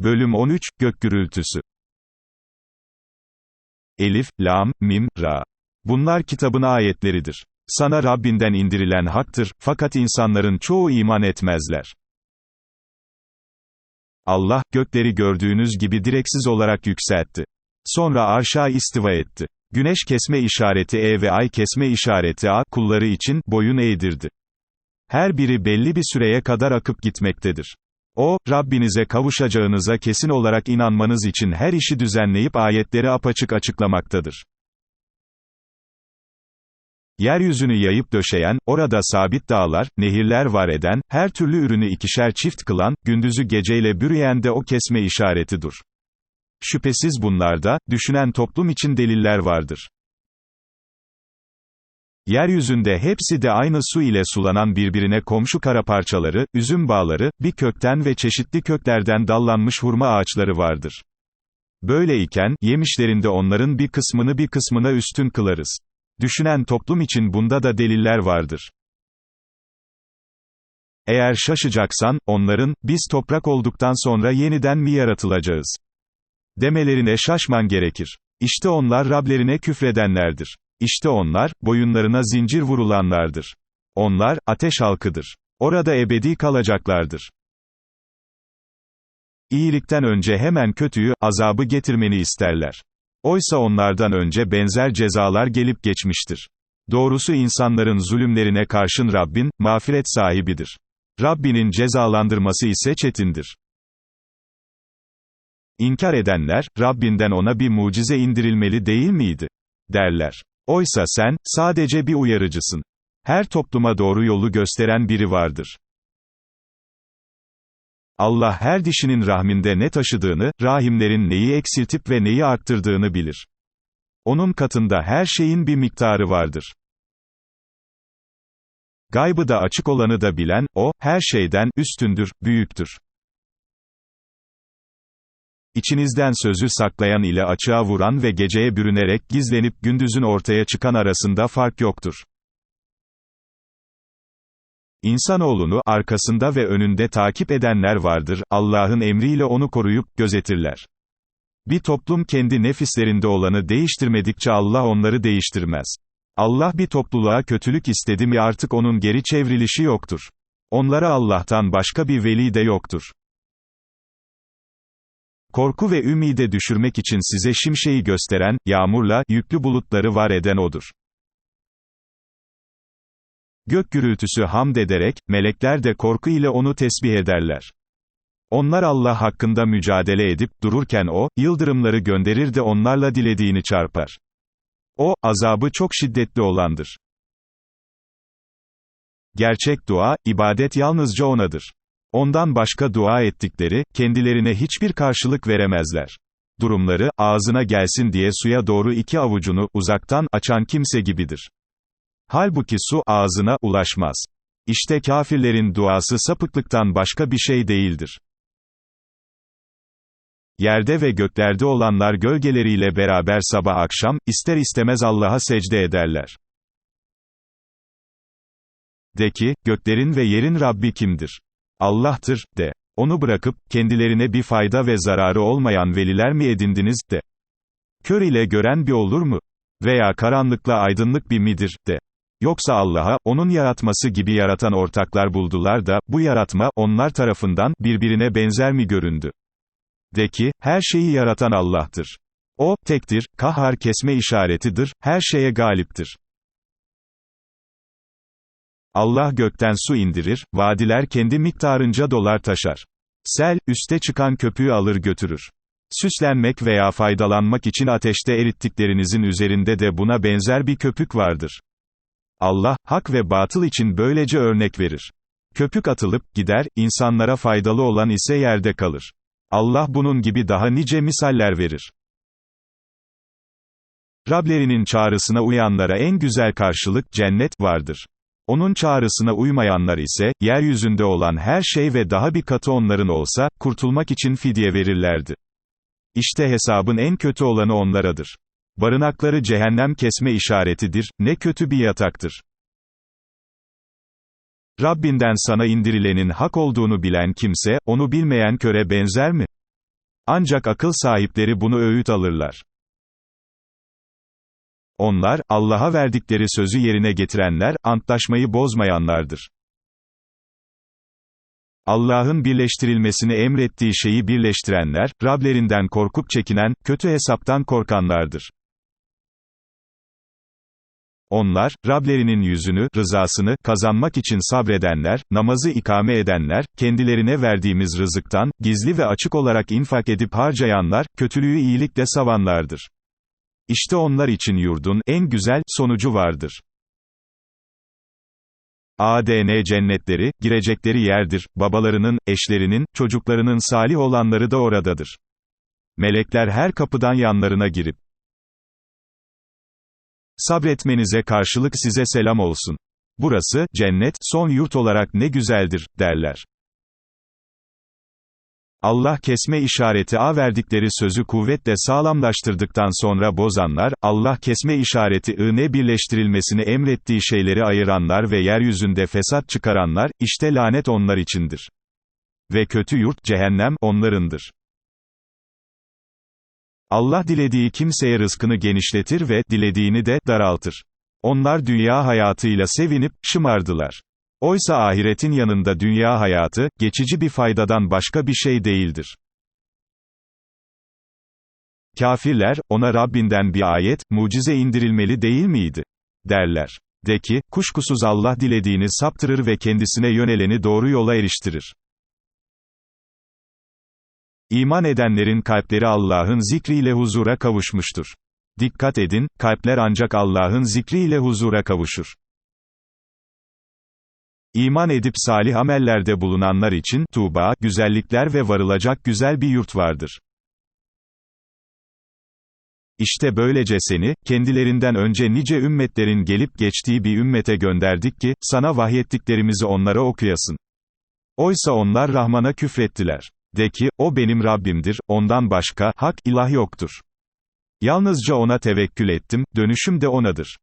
Bölüm 13, Gök gürültüsü. Elif, Lam, Mim, Ra. Bunlar kitabın ayetleridir. Sana Rabbinden indirilen haktır, fakat insanların çoğu iman etmezler. Allah, gökleri gördüğünüz gibi direksiz olarak yükseltti. Sonra arşa istiva etti. Güneş kesme işareti E ve ay kesme işareti A, kulları için, boyun eğdirdi. Her biri belli bir süreye kadar akıp gitmektedir. O, Rabbinize kavuşacağınıza kesin olarak inanmanız için her işi düzenleyip ayetleri apaçık açıklamaktadır. Yeryüzünü yayıp döşeyen, orada sabit dağlar, nehirler var eden, her türlü ürünü ikişer çift kılan, gündüzü geceyle bürüyen de o kesme işaretidir. Şüphesiz bunlarda, düşünen toplum için deliller vardır. Yeryüzünde hepsi de aynı su ile sulanan birbirine komşu kara parçaları, üzüm bağları, bir kökten ve çeşitli köklerden dallanmış hurma ağaçları vardır. Böyleyken, yemişlerinde onların bir kısmını bir kısmına üstün kılarız. Düşünen toplum için bunda da deliller vardır. Eğer şaşacaksan, onların, biz toprak olduktan sonra yeniden mi yaratılacağız? Demelerine şaşman gerekir. İşte onlar Rablerine küfredenlerdir. İşte onlar, boyunlarına zincir vurulanlardır. Onlar, ateş halkıdır. Orada ebedi kalacaklardır. İyilikten önce hemen kötüyü, azabı getirmeni isterler. Oysa onlardan önce benzer cezalar gelip geçmiştir. Doğrusu insanların zulümlerine karşın Rabbin, mağfiret sahibidir. Rabbinin cezalandırması ise çetindir. İnkar edenler, Rabbinden ona bir mucize indirilmeli değil miydi? derler. Oysa sen, sadece bir uyarıcısın. Her topluma doğru yolu gösteren biri vardır. Allah her dişinin rahminde ne taşıdığını, rahimlerin neyi eksiltip ve neyi arttırdığını bilir. Onun katında her şeyin bir miktarı vardır. Gaybı da açık olanı da bilen, o, her şeyden, üstündür, büyüktür. İçinizden sözü saklayan ile açığa vuran ve geceye bürünerek gizlenip gündüzün ortaya çıkan arasında fark yoktur. İnsanoğlunu, arkasında ve önünde takip edenler vardır, Allah'ın emriyle onu koruyup, gözetirler. Bir toplum kendi nefislerinde olanı değiştirmedikçe Allah onları değiştirmez. Allah bir topluluğa kötülük istedi mi artık onun geri çevrilişi yoktur. Onlara Allah'tan başka bir veli de yoktur. Korku ve ümide düşürmek için size şimşeği gösteren, yağmurla, yüklü bulutları var eden odur. Gök gürültüsü hamd ederek, melekler de korku ile onu tesbih ederler. Onlar Allah hakkında mücadele edip dururken o, yıldırımları gönderir de onlarla dilediğini çarpar. O, azabı çok şiddetli olandır. Gerçek dua, ibadet yalnızca O'nadır. Ondan başka dua ettikleri, kendilerine hiçbir karşılık veremezler. Durumları, ağzına gelsin diye suya doğru iki avucunu, uzaktan, açan kimse gibidir. Halbuki su, ağzına, ulaşmaz. İşte kafirlerin duası sapıklıktan başka bir şey değildir. Yerde ve göklerde olanlar gölgeleriyle beraber sabah akşam, ister istemez Allah'a secde ederler. De ki, göklerin ve yerin Rabbi kimdir? Allah'tır, de. Onu bırakıp, kendilerine bir fayda ve zararı olmayan veliler mi edindiniz, de. Kör ile gören bir olur mu? Veya karanlıkla aydınlık bir midir, de. Yoksa Allah'a, onun yaratması gibi yaratan ortaklar buldular da, bu yaratma, onlar tarafından, birbirine benzer mi göründü? De ki, her şeyi yaratan Allah'tır. O, tektir, kahhar kesme işaretidir, her şeye galiptir. Allah gökten su indirir, vadiler kendi miktarınca dolar taşar. Sel, üste çıkan köpüğü alır götürür. Süslenmek veya faydalanmak için ateşte erittiklerinizin üzerinde de buna benzer bir köpük vardır. Allah, hak ve batıl için böylece örnek verir. Köpük atılıp, gider, insanlara faydalı olan ise yerde kalır. Allah bunun gibi daha nice misaller verir. Rablerinin çağrısına uyanlara en güzel karşılık, cennet, vardır. Onun çağrısına uymayanlar ise, yeryüzünde olan her şey ve daha bir katı onların olsa, kurtulmak için fidye verirlerdi. İşte hesabın en kötü olanı onlaradır. Barınakları cehennem kesme işaretidir, ne kötü bir yataktır. Rabbinden sana indirilenin hak olduğunu bilen kimse, onu bilmeyen köre benzer mi? Ancak akıl sahipleri bunu öğüt alırlar. Onlar, Allah'a verdikleri sözü yerine getirenler, antlaşmayı bozmayanlardır. Allah'ın birleştirilmesini emrettiği şeyi birleştirenler, Rablerinden korkup çekinen, kötü hesaptan korkanlardır. Onlar, Rablerinin yüzünü, rızasını, kazanmak için sabredenler, namazı ikame edenler, kendilerine verdiğimiz rızıktan, gizli ve açık olarak infak edip harcayanlar, kötülüğü iyilikle savanlardır. İşte onlar için yurdun, en güzel, sonucu vardır. ADN cennetleri, girecekleri yerdir, babalarının, eşlerinin, çocuklarının salih olanları da oradadır. Melekler her kapıdan yanlarına girip, sabretmenize karşılık size selam olsun. Burası, cennet, son yurt olarak ne güzeldir, derler. Allah kesme işareti a verdikleri sözü kuvvetle sağlamlaştırdıktan sonra bozanlar, Allah kesme işareti i ne birleştirilmesini emrettiği şeyleri ayıranlar ve yeryüzünde fesat çıkaranlar, işte lanet onlar içindir. Ve kötü yurt, cehennem, onlarındır. Allah dilediği kimseye rızkını genişletir ve, dilediğini de, daraltır. Onlar dünya hayatıyla sevinip, şımardılar. Oysa ahiretin yanında dünya hayatı, geçici bir faydadan başka bir şey değildir. Kafirler, ona Rabbinden bir ayet, mucize indirilmeli değil miydi? Derler. De ki, kuşkusuz Allah dilediğini saptırır ve kendisine yöneleni doğru yola eriştirir. İman edenlerin kalpleri Allah'ın zikriyle huzura kavuşmuştur. Dikkat edin, kalpler ancak Allah'ın zikriyle huzura kavuşur. İman edip salih amellerde bulunanlar için, Tuğba, güzellikler ve varılacak güzel bir yurt vardır. İşte böylece seni, kendilerinden önce nice ümmetlerin gelip geçtiği bir ümmete gönderdik ki, sana vahyettiklerimizi onlara okuyasın. Oysa onlar Rahman'a küfrettiler. De ki, o benim Rabbimdir, ondan başka, hak, ilah yoktur. Yalnızca ona tevekkül ettim, dönüşüm de onadır.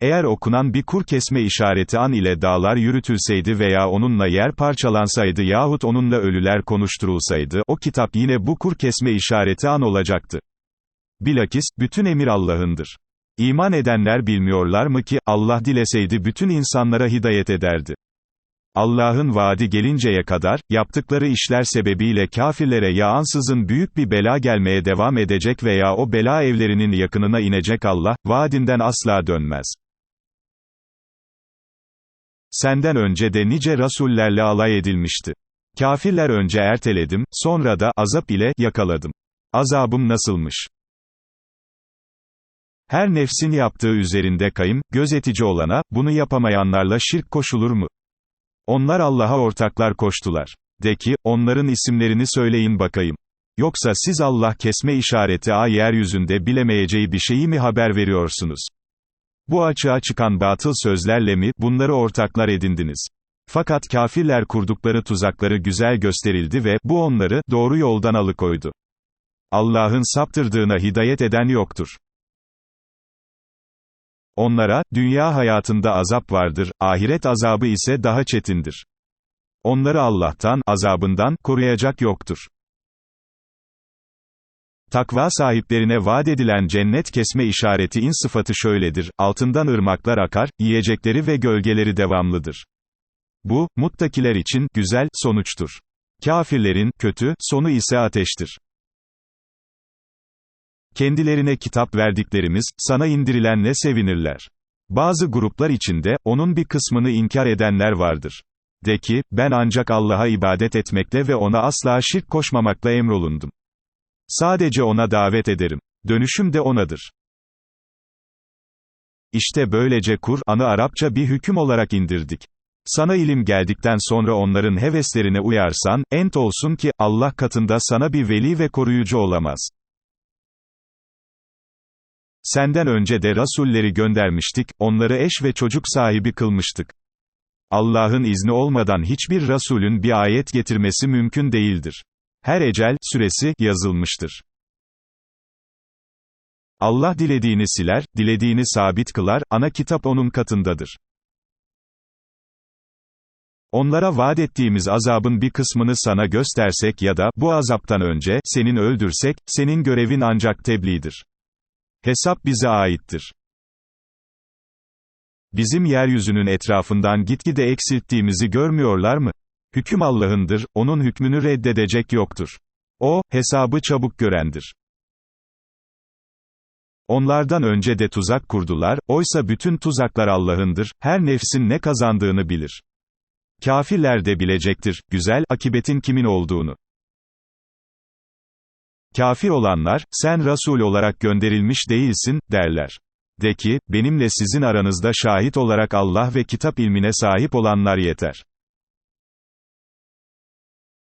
Eğer okunan bir kur kesme işareti an ile dağlar yürütülseydi veya onunla yer parçalansaydı yahut onunla ölüler konuşturulsaydı, o kitap yine bu kur kesme işareti an olacaktı. Bilakis, bütün emir Allah'ındır. İman edenler bilmiyorlar mı ki, Allah dileseydi bütün insanlara hidayet ederdi. Allah'ın vaadi gelinceye kadar, yaptıkları işler sebebiyle kafirlere ya büyük bir bela gelmeye devam edecek veya o bela evlerinin yakınına inecek Allah, vaadinden asla dönmez. Senden önce de nice rasullerle alay edilmişti. Kafirler önce erteledim, sonra da, azap ile, yakaladım. Azabım nasılmış? Her nefsin yaptığı üzerinde kayım, gözetici olana, bunu yapamayanlarla şirk koşulur mu? Onlar Allah'a ortaklar koştular. De ki, onların isimlerini söyleyin bakayım. Yoksa siz Allah kesme işareti a yeryüzünde bilemeyeceği bir şeyi mi haber veriyorsunuz? Bu açığa çıkan batıl sözlerle mi, bunları ortaklar edindiniz? Fakat kafirler kurdukları tuzakları güzel gösterildi ve, bu onları, doğru yoldan alıkoydu. Allah'ın saptırdığına hidayet eden yoktur. Onlara, dünya hayatında azap vardır, ahiret azabı ise daha çetindir. Onları Allah'tan, azabından, koruyacak yoktur. Takva sahiplerine vaat edilen cennet kesme işareti in sıfatı şöyledir, altından ırmaklar akar, yiyecekleri ve gölgeleri devamlıdır. Bu, muttakiler için, güzel, sonuçtur. Kafirlerin, kötü, sonu ise ateştir. Kendilerine kitap verdiklerimiz, sana indirilenle sevinirler. Bazı gruplar içinde, onun bir kısmını inkar edenler vardır. De ki, ben ancak Allah'a ibadet etmekle ve ona asla şirk koşmamakla emrolundum. Sadece ona davet ederim. Dönüşüm de onadır. İşte böylece Kur'an'ı Arapça bir hüküm olarak indirdik. Sana ilim geldikten sonra onların heveslerine uyarsan, ent olsun ki, Allah katında sana bir veli ve koruyucu olamaz. Senden önce de rasulleri göndermiştik, onları eş ve çocuk sahibi kılmıştık. Allah'ın izni olmadan hiçbir rasulün bir ayet getirmesi mümkün değildir. Her ecel, süresi, yazılmıştır. Allah dilediğini siler, dilediğini sabit kılar, ana kitap onun katındadır. Onlara vaat ettiğimiz azabın bir kısmını sana göstersek ya da, bu azaptan önce, senin öldürsek, senin görevin ancak tebliğdir. Hesap bize aittir. Bizim yeryüzünün etrafından gitgide eksilttiğimizi görmüyorlar mı? Hüküm Allah'ındır, onun hükmünü reddedecek yoktur. O, hesabı çabuk görendir. Onlardan önce de tuzak kurdular, oysa bütün tuzaklar Allah'ındır, her nefsin ne kazandığını bilir. Kafirler de bilecektir, güzel, akibetin kimin olduğunu. Kafir olanlar, sen Resul olarak gönderilmiş değilsin, derler. De ki, benimle sizin aranızda şahit olarak Allah ve kitap ilmine sahip olanlar yeter.